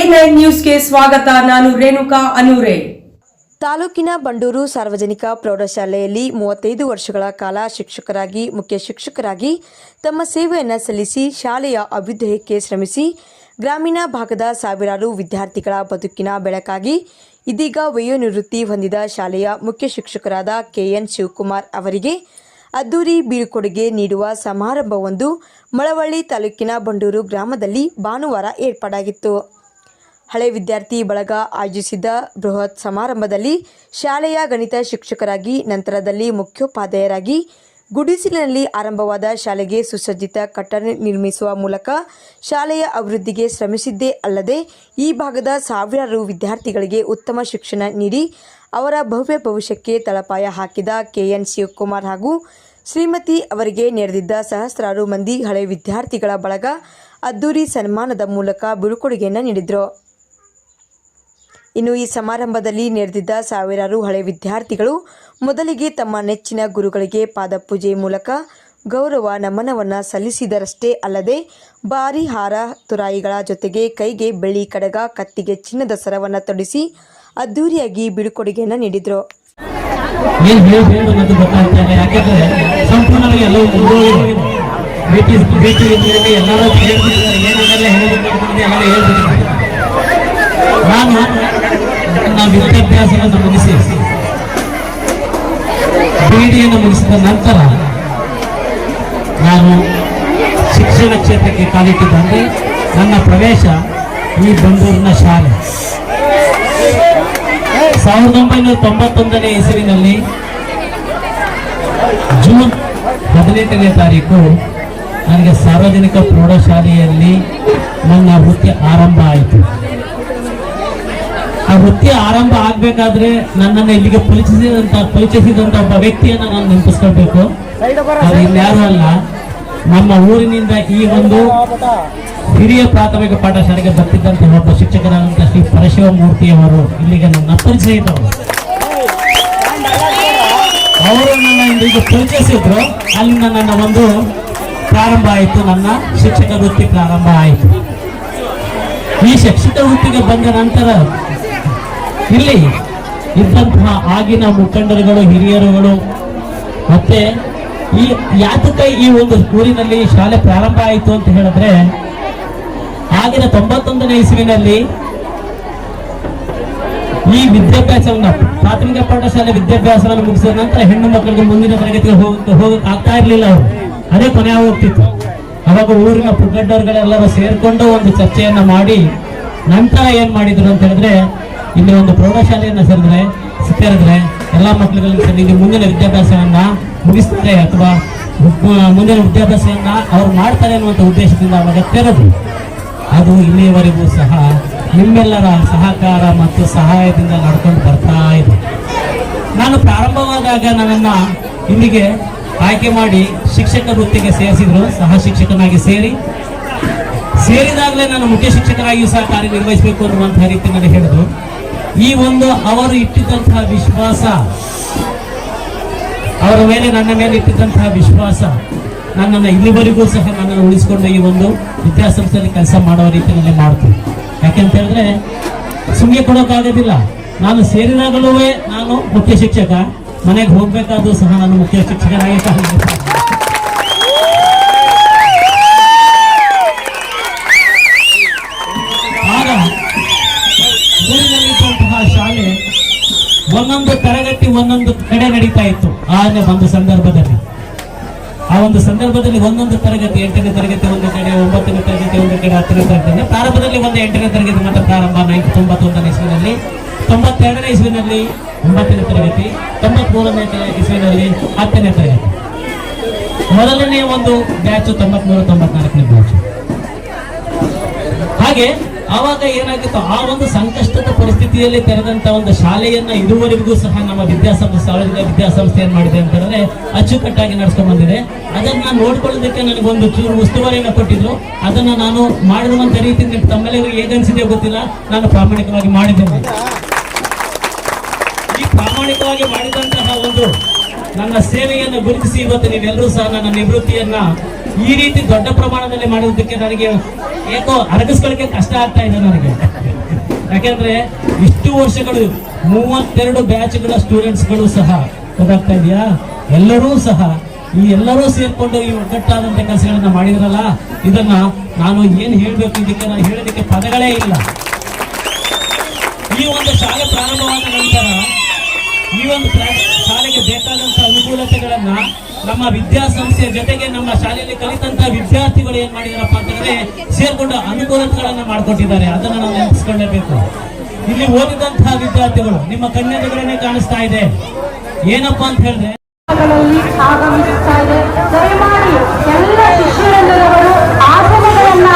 A nine ನ್ಯೂಸ್ಗೆ ಸ್ವಾಗತ. ನಾನು ರೇಣುಕಾ ಅನೂರೆ. ತಾಲೂಕಿನ ಬಂಡೂರು ಸಾರ್ವಜನಿಕ ಪ್ರೌಢಶಾಲೆಯಲ್ಲಿ ಮೂವತ್ತೈದು ವರ್ಷಗಳ ಕಾಲ ಶಿಕ್ಷಕರಾಗಿ, ಮುಖ್ಯ ಶಿಕ್ಷಕರಾಗಿ ತಮ್ಮ ಸೇವೆಯನ್ನು ಸಲ್ಲಿಸಿ ಶಾಲೆಯ ಅಭ್ಯುದಯಕ್ಕೆ ಶ್ರಮಿಸಿ ಗ್ರಾಮೀಣ ಭಾಗದ ಸಾವಿರಾರು ವಿದ್ಯಾರ್ಥಿಗಳ ಬದುಕಿನ ಬೆಳಕಾಗಿ ಇದೀಗ ವಯೋನಿವೃತ್ತಿ ಹೊಂದಿದ ಶಾಲೆಯ ಮುಖ್ಯ ಶಿಕ್ಷಕರಾದ ಕೆಎನ್ ಶಿವಕುಮಾರ್ ಅವರಿಗೆ ಅದ್ದೂರಿ ಬೀಳ್ಕೊಡುಗೆ ನೀಡುವ ಸಮಾರಂಭವೊಂದು ಮಳವಳ್ಳಿ ತಾಲೂಕಿನ ಬಂಡೂರು ಗ್ರಾಮದಲ್ಲಿ ಭಾನುವಾರ ಏರ್ಪಾಡಾಗಿತ್ತು. ಹಳೆ ವಿದ್ಯಾರ್ಥಿ ಬಳಗ ಆಯೋಜಿಸಿದ್ದ ಬೃಹತ್ ಸಮಾರಂಭದಲ್ಲಿ ಶಾಲೆಯ ಗಣಿತ ಶಿಕ್ಷಕರಾಗಿ, ನಂತರದಲ್ಲಿ ಮುಖ್ಯೋಪಾಧ್ಯಾಯರಾಗಿ, ಗುಡಿಸಿಲಿನಲ್ಲಿ ಆರಂಭವಾದ ಶಾಲೆಗೆ ಸುಸಜ್ಜಿತ ಕಟ್ಟಡ ನಿರ್ಮಿಸುವ ಮೂಲಕ ಶಾಲೆಯ ಅಭಿವೃದ್ಧಿಗೆ ಶ್ರಮಿಸಿದ್ದೇ ಅಲ್ಲದೆ, ಈ ಭಾಗದ ಸಾವಿರಾರು ವಿದ್ಯಾರ್ಥಿಗಳಿಗೆ ಉತ್ತಮ ಶಿಕ್ಷಣ ನೀಡಿ, ಅವರ ಭವ್ಯ ಭವಿಷ್ಯಕ್ಕೆ ತಳಪಾಯ ಹಾಕಿದ ಕೆಎನ್ ಶಿವಕುಮಾರ್ ಹಾಗೂ ಶ್ರೀಮತಿ ಅವರಿಗೆ ನೆರೆದಿದ್ದ ಸಹಸ್ರಾರು ಮಂದಿ ಹಳೆ ವಿದ್ಯಾರ್ಥಿಗಳ ಬಳಗ ಅದ್ದೂರಿ ಸನ್ಮಾನದ ಮೂಲಕ ಬೀಳ್ಕೊಡುಗೆಯನ್ನು ನೀಡಿದರು. ಇನ್ನು ಈ ಸಮಾರಂಭದಲ್ಲಿ ನೆರೆದಿದ್ದ ಸಾವಿರಾರು ಹಳೆ ವಿದ್ಯಾರ್ಥಿಗಳು ಮೊದಲಿಗೆ ತಮ್ಮ ನೆಚ್ಚಿನ ಗುರುಗಳಿಗೆ ಪಾದಪೂಜೆ ಮೂಲಕ ಗೌರವ ನಮನವನ್ನು ಸಲ್ಲಿಸಿದರಷ್ಟೇ ಅಲ್ಲದೆ ಭಾರಿ ಹಾರ ತುರಾಯಿಗಳ ಜೊತೆಗೆ ಕೈಗೆ ಬೆಳ್ಳಿ ಕಡಗ, ಕತ್ತಿಗೆ ಚಿನ್ನದ ಸರವನ್ನು ತೊಡಿಸಿ ಅದ್ದೂರಿಯಾಗಿ ಬಿಡುಕೊಡುಗೆಯನ್ನು ನೀಡಿದರು. ನಾನು ನನ್ನ ವಿದ್ಯಾಭ್ಯಾಸವನ್ನು ಮುಗಿಸಿ ಬಿಡಿಯನ್ನು ಮುಗಿಸಿದ ನಂತರ ನಾನು ಶಿಕ್ಷಣ ಕ್ಷೇತ್ರಕ್ಕೆ ಕಾಲಿಟ್ಟಿದ್ದಂತೆ ನನ್ನ ಪ್ರವೇಶ ಈ ಬಂದೂರಿನ ಶಾಲೆ. ಸಾವಿರದ ಒಂಬೈನೂರ ತೊಂಬತ್ತೊಂದನೇ ಹೆಸರಿನಲ್ಲಿ ಜೂನ್ ಹದಿನೆಂಟನೇ ತಾರೀಕು ನನಗೆ ಸಾರ್ವಜನಿಕ ಪ್ರೌಢಶಾಲೆಯಲ್ಲಿ ನನ್ನ ವೃತ್ತಿ ಆರಂಭ ಆಯಿತು. ಆ ವೃತ್ತಿ ಆರಂಭ ಆಗ್ಬೇಕಾದ್ರೆ ನನ್ನನ್ನು ಇಲ್ಲಿಗೆ ಪರಿಚಯಿಸಿದಂತ ಪರಿಚಯಿಸಿದಂತ ಒಬ್ಬ ವ್ಯಕ್ತಿಯನ್ನ ನಾನು ನೆನಪಿಸ್ಕೊಳ್ಬೇಕು. ಅದು ಇನ್ಯಾರು ಅಲ್ಲ. ನಮ್ಮ ಊರಿನಿಂದ ಈ ಒಂದು ಹಿರಿಯ ಪ್ರಾಥಮಿಕ ಪಾಠಶಾಲೆಗೆ ಬರ್ತಿದ್ದಂತ ಒಬ್ಬ ಶಿಕ್ಷಕರಾದಂತ ಶ್ರೀ ಪರಶಿವಮೂರ್ತಿಯವರು ಇಲ್ಲಿಗೆ ನನ್ನ ಪರಿಚಯಿತವರು ಅವರು ನನ್ನ ಇಲ್ಲಿಗೆ ಪರಿಚಯಿಸಿದ್ರು. ಅಲ್ಲಿಂದ ನನ್ನ ಒಂದು ಪ್ರಾರಂಭ ಆಯಿತು. ನನ್ನ ಶಿಕ್ಷಕ ವೃತ್ತಿ ಪ್ರಾರಂಭ ಆಯಿತು. ಈ ಶಿಕ್ಷಕ ವೃತ್ತಿಗೆ ಬಂದ ನಂತರ ಇಲ್ಲಿ ಇದ್ದಂತಹ ಆಗಿನ ಮುಖಂಡರುಗಳು, ಹಿರಿಯರುಗಳು, ಮತ್ತೆ ಈ ಯಾತಕ್ಕೆ ಈ ಒಂದು ಊರಿನಲ್ಲಿ ಶಾಲೆ ಪ್ರಾರಂಭ ಆಯಿತು ಅಂತ ಹೇಳಿದ್ರೆ, ಆಗಿನ ತೊಂಬತ್ತೊಂದನೇ ಇಸುವಿನಲ್ಲಿ ಈ ವಿದ್ಯಾಭ್ಯಾಸವನ್ನ, ಪ್ರಾಥಮಿಕ ಪಾಠಶಾಲೆ ವಿದ್ಯಾಭ್ಯಾಸವನ್ನು ಮುಗಿಸಿದ ನಂತರ ಹೆಣ್ಣು ಮಕ್ಕಳಿಗೆ ಮುಂದಿನ ತರಗತಿಗೆ ಹೋಗಕ್ಕೆ ಆಗ್ತಾ ಇರಲಿಲ್ಲ ಅವರು. ಅದೇ ಕೊನೆ ಹೋಗ್ತಿತ್ತು ಅವಾಗ ಊರಿನ ಪುಗ್ಗಡ್ಡವರುಗಳೆಲ್ಲರೂ ಸೇರ್ಕೊಂಡು ಒಂದು ಚರ್ಚೆಯನ್ನ ಮಾಡಿ, ನಂತರ ಏನ್ ಮಾಡಿದ್ರು ಅಂತ ಹೇಳಿದ್ರೆ ಇಲ್ಲಿ ಒಂದು ಪ್ರೌಢಶಾಲೆಯನ್ನು ಸೇರಿದ್ರೆ ಸೇರಿದ್ರೆ ಎಲ್ಲ ಮಕ್ಕಳುಗಳನ್ನು ಸೇರಿ, ಇಲ್ಲಿ ಮುಂದಿನ ವಿದ್ಯಾಭ್ಯಾಸವನ್ನು ಮುಗಿಸ್ತಾರೆ ಅಥವಾ ಮುಂದಿನ ವಿದ್ಯಾಭ್ಯಾಸವನ್ನು ಅವ್ರು ಮಾಡ್ತಾರೆ ಅನ್ನುವಂಥ ಉದ್ದೇಶದಿಂದ ಅವಾಗ ತೆರೆದು, ಅದು ಇಲ್ಲಿಯವರೆಗೂ ಸಹ ನಿಮ್ಮೆಲ್ಲರ ಸಹಕಾರ ಮತ್ತು ಸಹಾಯದಿಂದ ನಡ್ಕೊಂಡು ಬರ್ತಾ ಇದೆ. ನಾನು ಪ್ರಾರಂಭವಾದಾಗ ನನ್ನನ್ನು ಇಲ್ಲಿಗೆ ಆಯ್ಕೆ ಮಾಡಿ ಶಿಕ್ಷಕ ವೃತ್ತಿಗೆ ಸೇರಿಸಿದ್ರು. ಸಹ ಶಿಕ್ಷಕನಾಗಿ ಸೇರಿ, ಸೇರಿದಾಗಲೇ ನಾನು ಮುಖ್ಯ ಶಿಕ್ಷಕರಾಗಿಯೂ ಸಹ ಕಾರ್ಯನಿರ್ವಹಿಸಬೇಕು ಅನ್ನುವಂಥ ರೀತಿ ನಾನು ಹೇಳಿದ್ರು. ಈ ಒಂದು ಅವರು ಇಟ್ಟಿದ್ದಂತಹ ವಿಶ್ವಾಸ, ಅವರ ಮೇಲೆ ನನ್ನ ಮೇಲೆ ಇಟ್ಟಿದ್ದಂತಹ ವಿಶ್ವಾಸ, ನನ್ನನ್ನು ಇಲ್ಲಿವರೆಗೂ ಸಹ ನನ್ನನ್ನು ಉಳಿಸಿಕೊಂಡು ಈ ಒಂದು ವಿದ್ಯಾಸಂಸ್ಥೆಯಲ್ಲಿ ಕೆಲಸ ಮಾಡೋ ರೀತಿಯಲ್ಲಿ ಮಾಡ್ತೀನಿ. ಯಾಕೆಂತ ಹೇಳಿದ್ರೆ ಸುಮ್ಮನೆ ಕೊಡೋಕ್ಕಾಗೋದಿಲ್ಲ ನಾನು ಸೇರಿದಾಗಲೂ ನಾನು ಮುಖ್ಯ ಶಿಕ್ಷಕ, ಮನೆಗೆ ಹೋಗ್ಬೇಕಾದ್ರೂ ಸಹ ನಾನು ಮುಖ್ಯ ಶಿಕ್ಷಕನಾಗಿ ಒಂದೊಂದು ತರಗತಿ ಒಂದೊಂದು ಕಡೆ ನಡೀತಾ ಇತ್ತು. ಆ ಒಂದು ಸಂದರ್ಭದಲ್ಲಿ, ಆ ಒಂದು ಸಂದರ್ಭದಲ್ಲಿ ಒಂದೊಂದು ತರಗತಿ, ಎಂಟನೇ ತರಗತಿ ಒಂದು ಕಡೆ, ಒಂಬತ್ತನೇ ತರಗತಿ ಒಂದು ಕಡೆ, ಹತ್ತನೇ ತರಗತಿ. ಪ್ರಾರಂಭದಲ್ಲಿ ಒಂದು ಎಂಟನೇ ತರಗತಿ ಮಾತ್ರ ಪ್ರಾರಂಭ ನೈನ್ ತೊಂಬತ್ತೊಂದನೇ ಇಸ್ವಿನಲ್ಲಿ, ತೊಂಬತ್ತೆರಡನೇ ಇಸ್ವಿನಲ್ಲಿ ಒಂಬತ್ತನೇ ತರಗತಿ, ತೊಂಬತ್ಮೂರನೇ ಇಸ್ವಿನಲ್ಲಿ ಹತ್ತನೇ ತರಗತಿ. ಮೊದಲನೇ ಒಂದು ಬ್ಯಾಚ್ ತೊಂಬತ್ಮೂರು ತೊಂಬತ್ನಾಲ್ಕನೇ ಬ್ಯಾಚ್. ಹಾಗೆ ಆವಾಗ ಏನಾಗಿತ್ತು? ಆ ಒಂದು ಸಂಕಷ್ಟದ ಪರಿಸ್ಥಿತಿಯಲ್ಲಿ ತೆರೆದಂತ ಒಂದು ಶಾಲೆಯನ್ನ ಇದುವರೆಗೂ ಸಹ ನಮ್ಮ ವಿದ್ಯಾಸಂಸ್ಥೆ, ಸಾರ್ವಜನಿಕ ವಿದ್ಯಾಸಂಸ್ಥೆ ಏನ್ ಮಾಡಿದೆ ಅಂತಂದ್ರೆ ಅಚ್ಚುಕಟ್ಟಾಗಿ ನಡ್ಸ್ಕೊಂಡ್ ಬಂದಿದೆ. ಅದನ್ನ ನೋಡ್ಕೊಳ್ಳೋದಕ್ಕೆ ನನಗೆ ಒಂದು ಚೂರು ಉಸ್ತುವಾರಿಯನ್ನು ಕೊಟ್ಟಿದ್ರು. ಅದನ್ನ ನಾನು ಮಾಡಿರುವಂತ ರೀತಿ ನಿಮ್ ತಮ್ಮೆಲ್ಲರಿಗೂ ಹೇಗನ್ಸಿದೆ ಗೊತ್ತಿಲ್ಲ. ನಾನು ಪ್ರಾಮಾಣಿಕವಾಗಿ ಮಾಡಿದ್ದೇನೆ. ಈ ಪ್ರಾಮಾಣಿಕವಾಗಿ ಮಾಡಿದಂತಹ ಒಂದು ನನ್ನ ಸೇವೆಯನ್ನು ಗುರುತಿಸಿ ಇವತ್ತು ನೀವೆಲ್ಲರೂ ಸಹ ನನ್ನ ನಿವೃತ್ತಿಯನ್ನ ಈ ರೀತಿ ದೊಡ್ಡ ಪ್ರಮಾಣದಲ್ಲಿ ಮಾಡಿದ್ದಕ್ಕೆ ನನಗೆ ಏಕೋ ಅರಗಿಸ್ಕೊಳ್ಳಕ್ಕೆ ಕಷ್ಟ ಆಗ್ತಾ ಇದೆ ನನಗೆ. ಯಾಕೆಂದ್ರೆ ಇಷ್ಟು ವರ್ಷಗಳು ಮೂವತ್ತೆರಡು ಬ್ಯಾಚ್ಗಳ ಸ್ಟೂಡೆಂಟ್ಸ್ಗಳು ಸಹ ಗೊತ್ತಾಗ್ತಾ ಇದೆಯಾ? ಎಲ್ಲರೂ ಸಹ ಈ ಎಲ್ಲರೂ ಸೇರ್ಕೊಂಡು ಈ ಒಗ್ಗಟ್ಟಾದಂತ ಕೆಲಸಗಳನ್ನ ಮಾಡಿದ್ರಲ್ಲ, ಇದನ್ನ ನಾನು ಏನ್ ಹೇಳ್ಬೇಕು ಇದಕ್ಕೆ? ನಾನು ಹೇಳೋದಕ್ಕೆ ಪದಗಳೇ ಇಲ್ಲ. ಈ ಒಂದು ಶಾಲೆ ಪ್ರಾರಂಭವಾದ ನಂತರ ಈ ಒಂದು ಶಾಲೆಗೆ ಬೇಕಾದಂತ ಅನುಕೂಲತೆಗಳನ್ನ ನಮ್ಮ ವಿದ್ಯಾಸಂಸ್ಥೆಯ ಜೊತೆಗೆ ನಮ್ಮ ಶಾಲೆಯಲ್ಲಿ ಕಲಿತಂತ ವಿದ್ಯಾರ್ಥಿಗಳು ಏನ್ ಮಾಡಿದಾರಪ್ಪ ಅಂತಂದ್ರೆ ಸೇರ್ಕೊಂಡು ಅನುಕೂಲತೆಗಳನ್ನ ಮಾಡ್ಕೊಟ್ಟಿದ್ದಾರೆ. ಅದನ್ನ ನಾವು ನೆನಪಿಸ್ಕೊಳ್ಳೇಬೇಕು ಇಲ್ಲಿ ಓದಿದಂತಹ ವಿದ್ಯಾರ್ಥಿಗಳು ನಿಮ್ಮ ಕಣ್ಣೆದುಗಳನ್ನೇ ಕಾಣಿಸ್ತಾ ಇದೆ. ಏನಪ್ಪ ಅಂತ ಹೇಳಿದ್ರೆ ಎಲ್ಲ ಶಿಷ್ಯರೆಲ್ಲರವರು ಆಸನಗಳನ್ನ